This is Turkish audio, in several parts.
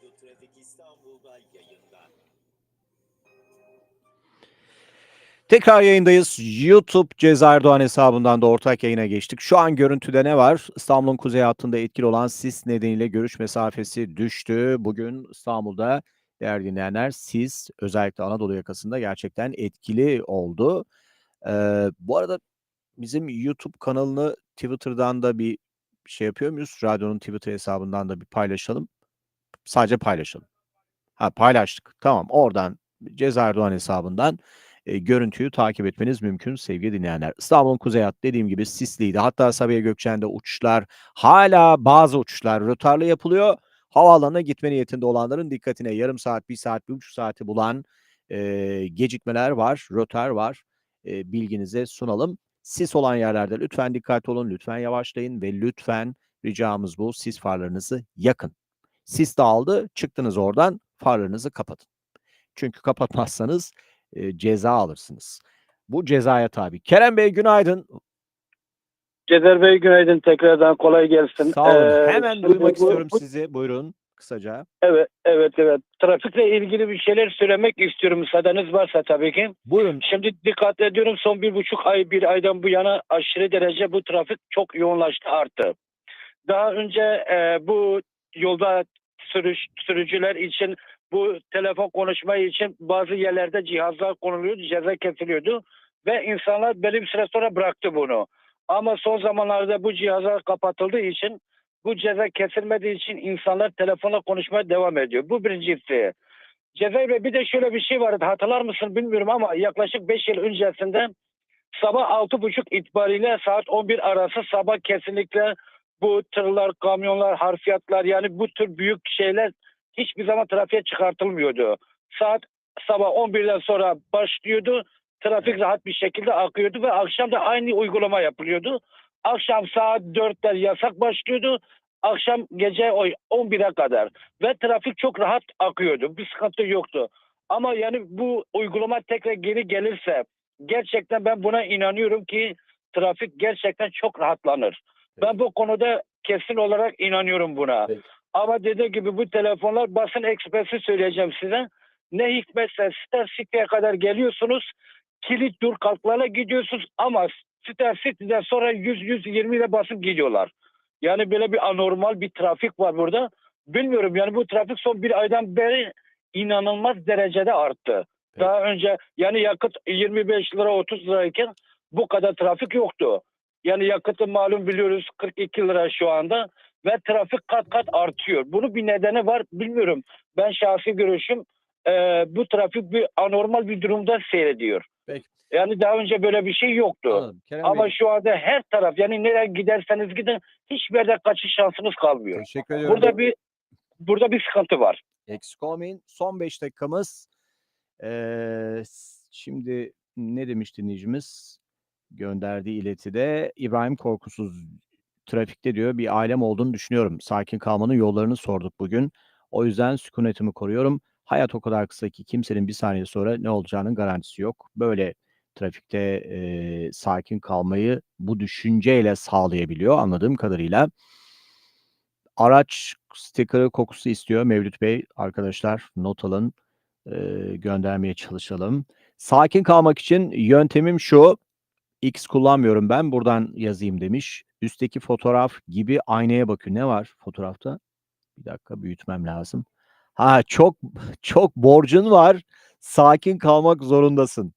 Radyo Trafik İstanbul'da yayında. Tekrar yayındayız. YouTube Cezayir Doğan hesabından da ortak yayına geçtik. Şu an görüntüde ne var? İstanbul'un kuzey hattında etkili olan sis nedeniyle görüş mesafesi düştü. Bugün İstanbul'da değerli dinleyenler sis özellikle Anadolu yakasında gerçekten etkili oldu. Ee, bu arada bizim YouTube kanalını Twitter'dan da bir şey yapıyor muyuz? Radyonun Twitter hesabından da bir paylaşalım. Sadece paylaşalım. Ha paylaştık. Tamam. Oradan Cezayir Doğan hesabından e, görüntüyü takip etmeniz mümkün sevgili dinleyenler. İstanbul'un kuzey hattı dediğim gibi sisliydi. Hatta Sabiha Gökçen'de uçuşlar hala bazı uçuşlar rötarlı yapılıyor. Havaalanına gitme niyetinde olanların dikkatine yarım saat, bir saat, bir buçuk saati bulan e, gecikmeler var, rötar var. E, bilginize sunalım. Sis olan yerlerde lütfen dikkatli olun, lütfen yavaşlayın ve lütfen ricamız bu sis farlarınızı yakın. Sis dağıldı, çıktınız oradan farlarınızı kapatın. Çünkü kapatmazsanız e, ceza alırsınız. Bu cezaya tabi. Kerem Bey günaydın. Ceder Bey günaydın tekrardan kolay gelsin. Sağ olun. Ee, Hemen duymak bu- istiyorum bu- sizi. Buyurun kısaca. Evet evet evet. Trafikle ilgili bir şeyler söylemek istiyorum müsaadeniz varsa tabii ki. Buyurun. Şimdi dikkat ediyorum son bir buçuk ay bir aydan bu yana aşırı derece bu trafik çok yoğunlaştı arttı. Daha önce e, bu yolda sürüş, sürücüler için bu telefon konuşma için bazı yerlerde cihazlar konuluyordu, ceza kesiliyordu ve insanlar belli bir süre sonra bıraktı bunu. Ama son zamanlarda bu cihazlar kapatıldığı için bu ceza kesilmediği için insanlar telefonla konuşmaya devam ediyor. Bu birincisi. Cezayir Bey bir de şöyle bir şey vardı hatırlar mısın bilmiyorum ama yaklaşık 5 yıl öncesinde sabah 6.30 itibariyle saat 11 arası sabah kesinlikle bu tırlar, kamyonlar, harfiyatlar yani bu tür büyük şeyler hiçbir zaman trafiğe çıkartılmıyordu. Saat sabah 11'den sonra başlıyordu. Trafik rahat bir şekilde akıyordu ve akşam da aynı uygulama yapılıyordu. Akşam saat 4'te yasak başlıyordu. Akşam gece o 11'e kadar ve trafik çok rahat akıyordu. Bir sıkıntı yoktu. Ama yani bu uygulama tekrar geri gelirse gerçekten ben buna inanıyorum ki trafik gerçekten çok rahatlanır. Ben bu konuda kesin olarak inanıyorum buna. Peki. Ama dediğim gibi bu telefonlar basın ekspresi söyleyeceğim size. Ne hikmetse Star City'ye kadar geliyorsunuz. Kilit dur kalklarla gidiyorsunuz ama Star City'den sonra 100-120 ile basıp gidiyorlar. Yani böyle bir anormal bir trafik var burada. Bilmiyorum yani bu trafik son bir aydan beri inanılmaz derecede arttı. Peki. Daha önce yani yakıt 25 lira 30 lirayken bu kadar trafik yoktu. Yani yakıtı malum biliyoruz 42 lira şu anda ve trafik kat kat artıyor. Bunun bir nedeni var bilmiyorum. Ben şahsi görüşüm e, bu trafik bir anormal bir durumda seyrediyor. Peki. Yani daha önce böyle bir şey yoktu. Anladım. Kerem Ama Bey, şu anda her taraf yani nereye giderseniz gidin hiçbir yerde kaçış şansınız kalmıyor. teşekkür ediyorum. Burada bir burada bir sıkıntı var. Eksik olmayın. Son 5 dakikamız. Ee, şimdi ne demiş dinleyicimiz? Gönderdiği iletide İbrahim Korkusuz trafikte diyor bir ailem olduğunu düşünüyorum. Sakin kalmanın yollarını sorduk bugün. O yüzden sükunetimi koruyorum. Hayat o kadar kısa ki kimsenin bir saniye sonra ne olacağının garantisi yok. Böyle trafikte e, sakin kalmayı bu düşünceyle sağlayabiliyor anladığım kadarıyla. Araç sticker'ı kokusu istiyor Mevlüt Bey. Arkadaşlar not alın. Eee, göndermeye çalışalım. Sakin kalmak için yöntemim şu. X kullanmıyorum ben. Buradan yazayım demiş. Üstteki fotoğraf gibi aynaya bakıyor. Ne var fotoğrafta? Bir dakika büyütmem lazım. Ha çok çok borcun var. Sakin kalmak zorundasın.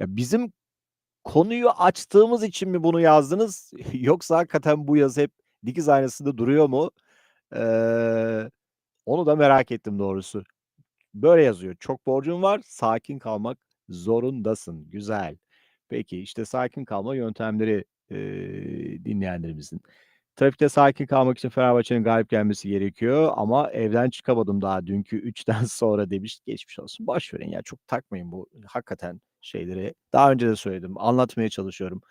Ya bizim konuyu açtığımız için mi bunu yazdınız? Yoksa hakikaten bu yazı hep dikiz aynasında duruyor mu? Eee, onu da merak ettim doğrusu. Böyle yazıyor. Çok borcun var, sakin kalmak zorundasın. Güzel. Peki işte sakin kalma yöntemleri eee, dinleyenlerimizin. Trafikte sakin kalmak için Fenerbahçe'nin galip gelmesi gerekiyor ama evden çıkamadım daha dünkü 3'ten sonra demiş. Geçmiş olsun. Boş verin ya çok takmayın bu hakikaten şeyleri. Daha önce de söyledim. Anlatmaya çalışıyorum.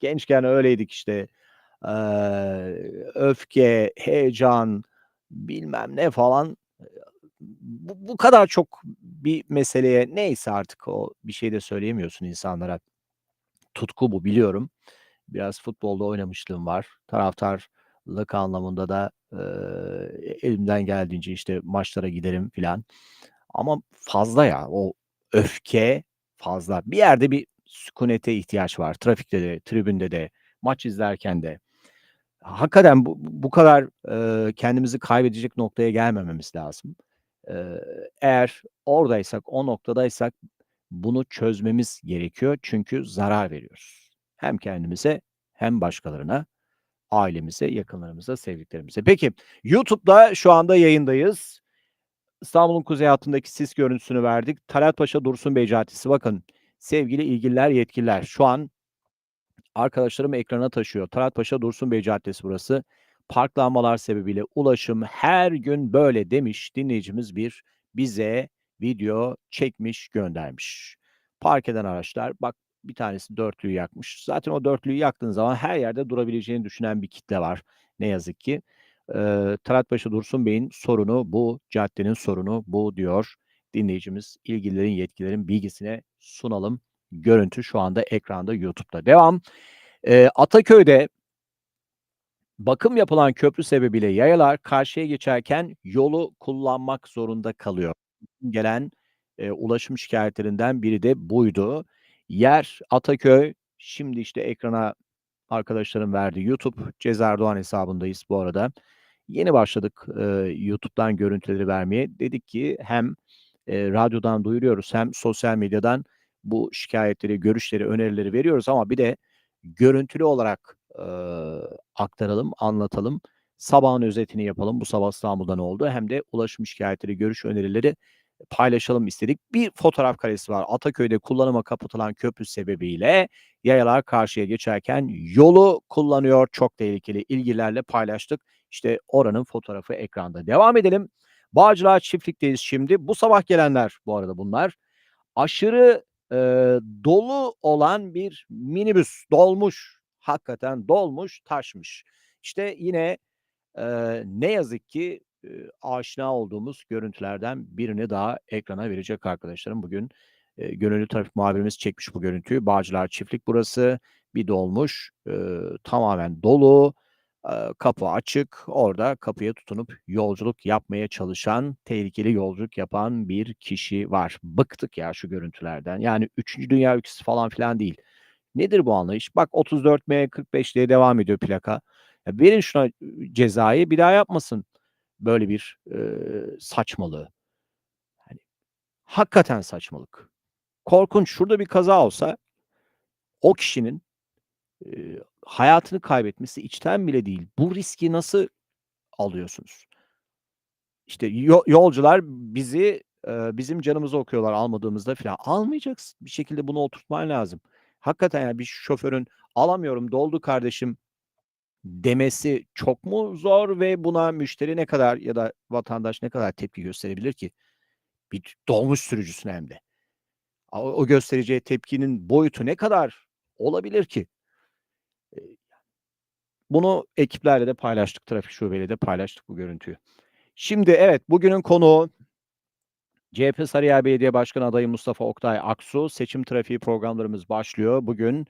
Gençken öyleydik işte. Eee, öfke, heyecan, bilmem ne falan. Bu, bu kadar çok bir meseleye neyse artık o bir şey de söyleyemiyorsun insanlara. Tutku bu biliyorum. Biraz futbolda oynamışlığım var. Taraftar lık anlamında da e, elimden geldiğince işte maçlara giderim filan. Ama fazla ya o öfke fazla. Bir yerde bir sükunete ihtiyaç var. Trafikte de, tribünde de, maç izlerken de. Hakikaten bu, bu kadar e, kendimizi kaybedecek noktaya gelmememiz lazım. E, eğer oradaysak, o noktadaysak bunu çözmemiz gerekiyor. Çünkü zarar veriyoruz. Hem kendimize hem başkalarına, ailemize, yakınlarımıza, sevdiklerimize. Peki YouTube'da şu anda yayındayız. İstanbul'un kuzey hattındaki sis görüntüsünü verdik. Talat Paşa Dursun Bey Caddesi. Bakın sevgili ilgililer, yetkililer şu an arkadaşlarım ekrana taşıyor. Talat Paşa Dursun Bey Caddesi burası. Parklanmalar sebebiyle ulaşım her gün böyle demiş dinleyicimiz bir bize video çekmiş göndermiş. Park eden araçlar bak bir tanesi dörtlüyü yakmış. Zaten o dörtlüyü yaktığın zaman her yerde durabileceğini düşünen bir kitle var. Ne yazık ki. Ee, Talatpaşa Dursun Bey'in sorunu bu, caddenin sorunu bu diyor dinleyicimiz. İlgililerin, yetkililerin bilgisine sunalım. Görüntü şu anda ekranda YouTube'da. Devam. Ee, Ataköy'de bakım yapılan köprü sebebiyle yayalar karşıya geçerken yolu kullanmak zorunda kalıyor. Gelen e, ulaşım şikayetlerinden biri de buydu. Yer Ataköy. Şimdi işte ekrana arkadaşlarım verdi. YouTube Cezar Doğan hesabındayız bu arada. Yeni başladık e, YouTube'dan görüntüleri vermeye. Dedik ki hem e, radyodan duyuruyoruz hem sosyal medyadan bu şikayetleri, görüşleri, önerileri veriyoruz ama bir de görüntülü olarak e, aktaralım, anlatalım. Sabahın özetini yapalım. Bu sabah İstanbul'da ne oldu? Hem de ulaşım şikayetleri, görüş önerileri paylaşalım istedik. Bir fotoğraf karesi var. Ataköy'de kullanıma kapatılan köprü sebebiyle yayalar karşıya geçerken yolu kullanıyor. Çok tehlikeli. İlgilerle paylaştık. İşte oranın fotoğrafı ekranda. Devam edelim. Bağcılar çiftlikteyiz şimdi. Bu sabah gelenler bu arada bunlar. Aşırı e, dolu olan bir minibüs dolmuş. Hakikaten dolmuş, taşmış. İşte yine e, ne yazık ki e, aşina olduğumuz görüntülerden birini daha ekrana verecek arkadaşlarım. Bugün e, gönüllü trafik muhabirimiz çekmiş bu görüntüyü. Bağcılar Çiftlik burası. Bir dolmuş. E, tamamen dolu. E, kapı açık. Orada kapıya tutunup yolculuk yapmaya çalışan, tehlikeli yolculuk yapan bir kişi var. Bıktık ya şu görüntülerden. Yani 3. Dünya ülkesi falan filan değil. Nedir bu anlayış? Bak 34M45 diye devam ediyor plaka. Ya verin şuna cezayı bir daha yapmasın böyle bir e, saçmalığı. Yani, hakikaten saçmalık. Korkunç. Şurada bir kaza olsa o kişinin e, hayatını kaybetmesi içten bile değil. Bu riski nasıl alıyorsunuz? İşte yo- yolcular bizi bizim canımızı okuyorlar almadığımızda falan. Almayacaksın. Bir şekilde bunu oturtman lazım. Hakikaten yani bir şoförün alamıyorum doldu kardeşim demesi çok mu zor ve buna müşteri ne kadar ya da vatandaş ne kadar tepki gösterebilir ki? Bir dolmuş sürücüsüne hem de. O, o göstereceği tepkinin boyutu ne kadar olabilir ki? E, Bunu ekiplerle de paylaştık, trafik şubeyle de paylaştık bu görüntüyü. Şimdi evet bugünün konuğu CHP Sarıyer Belediye Başkanı adayı Mustafa Oktay Aksu. Seçim trafiği programlarımız başlıyor. Bugün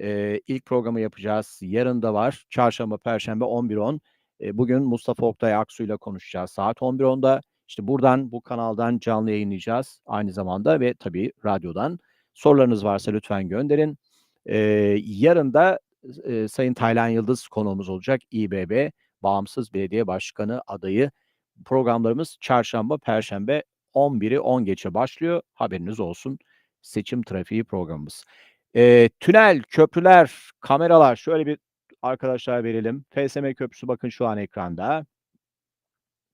e, ilk programı yapacağız. Yarın da var. Çarşamba, Perşembe 11.10. E, bugün Mustafa Oktay Aksu ile konuşacağız. Saat 11.10'da işte buradan bu kanaldan canlı yayınlayacağız aynı zamanda ve tabii radyodan. Sorularınız varsa lütfen gönderin. E, yarın da e, Sayın Taylan Yıldız konuğumuz olacak. İBB Bağımsız Belediye Başkanı adayı. Programlarımız çarşamba, perşembe 11'i 10 geçe başlıyor. Haberiniz olsun. Seçim trafiği programımız. E, tünel, köprüler, kameralar şöyle bir arkadaşlar verelim. FSM Köprüsü bakın şu an ekranda.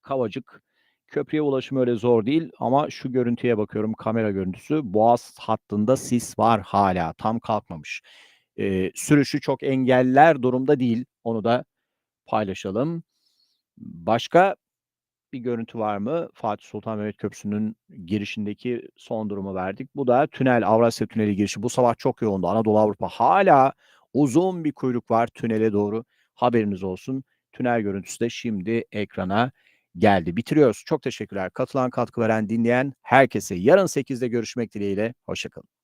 Kavacık. Köprüye ulaşım öyle zor değil ama şu görüntüye bakıyorum kamera görüntüsü. Boğaz hattında sis var hala tam kalkmamış. E, sürüşü çok engeller durumda değil. Onu da paylaşalım. Başka bir görüntü var mı? Fatih Sultan Mehmet Köprüsü'nün girişindeki son durumu verdik. Bu da tünel, Avrasya Tüneli girişi. Bu sabah çok yoğundu. Anadolu Avrupa hala uzun bir kuyruk var tünele doğru. Haberiniz olsun. Tünel görüntüsü de şimdi ekrana geldi. Bitiriyoruz. Çok teşekkürler. Katılan, katkı veren, dinleyen herkese yarın 8'de görüşmek dileğiyle. Hoşçakalın.